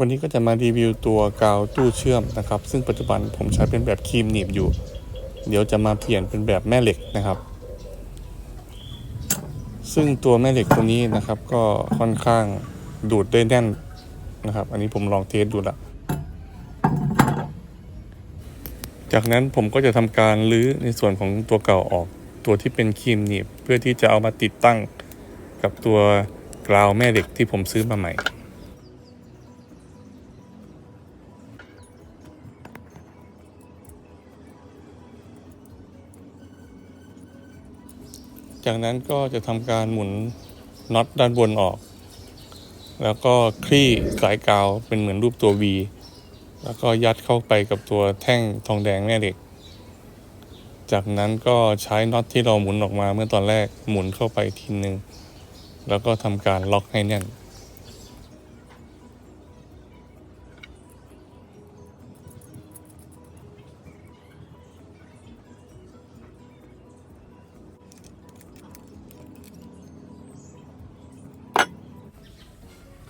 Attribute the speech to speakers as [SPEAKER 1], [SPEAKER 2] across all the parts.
[SPEAKER 1] วันนี้ก็จะมารีวิวตัวกาวตู้เชื่อมนะครับ ซึ่งปัจจุบันผมใช้เป็นแบบครีมหนีบอยู่ เดี๋ยวจะมาเปลี่ยนเป็นแบบแม่เหล็กนะครับ ซึ่งตัวแม่เหล็กตัวนี้นะครับ ก็ค่อนข้างดูดได้แน่นนะครับ อันนี้ผมลองเทสดูละจากนั้นผมก็จะทำการรื้อในส่วนของตัวเก่าออก ตัวที่เป็นครีมหนีบเพื่อที่จะเอามาติดตั้งกับตัวกราวแม่เหล็กที่ผมซื้อมาใหม่ จากนั้นก็จะทำการหมุนน็อตด้านบนออก แล้วก็คลี่สายกาวเป็นเหมือนรูปตัว V แล้วก็ยัดเข้าไปกับตัวแท่งทองแดงแม่เหล็ก จากนั้นก็ใช้น็อตที่เราหมุนออกมาเมื่อตอนแรกหมุนเข้าไปทีนึง แล้วก็ทำการล็อกให้แน่น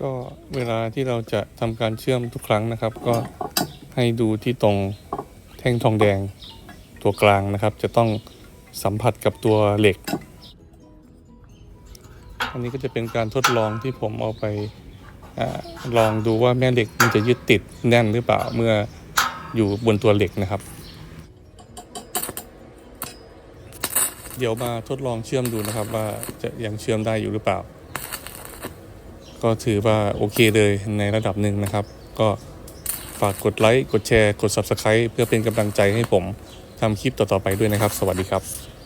[SPEAKER 1] ก็เวลาที่เราจะทำการเชื่อมทุกครั้งนะครับ ก็ให้ดูที่ตรงแท่งทองแดงตัวกลางนะครับ จะต้องสัมผัสกับตัวเหล็ก อันนี้ก็จะเป็นการทดลองที่ผมเอาไปอลองดูว่าแม่เหล็กมันจะยึดติดแน่นหรือเปล่าเมื่ออยู่บนตัวเหล็กนะครับ เดี๋ยวมาทดลองเชื่อมดูนะครับว่าจะยังเชื่อมได้อยู่หรือเปล่า ก็ถือว่าโอเคเลยในระดับหนึ่งนะครับ ก็ฝากกดไลค์ กดแชร์ กด Subscribe เพื่อเป็นกำลังใจให้ผมทำคลิปต่อๆไปด้วยนะครับ สวัสดีครับ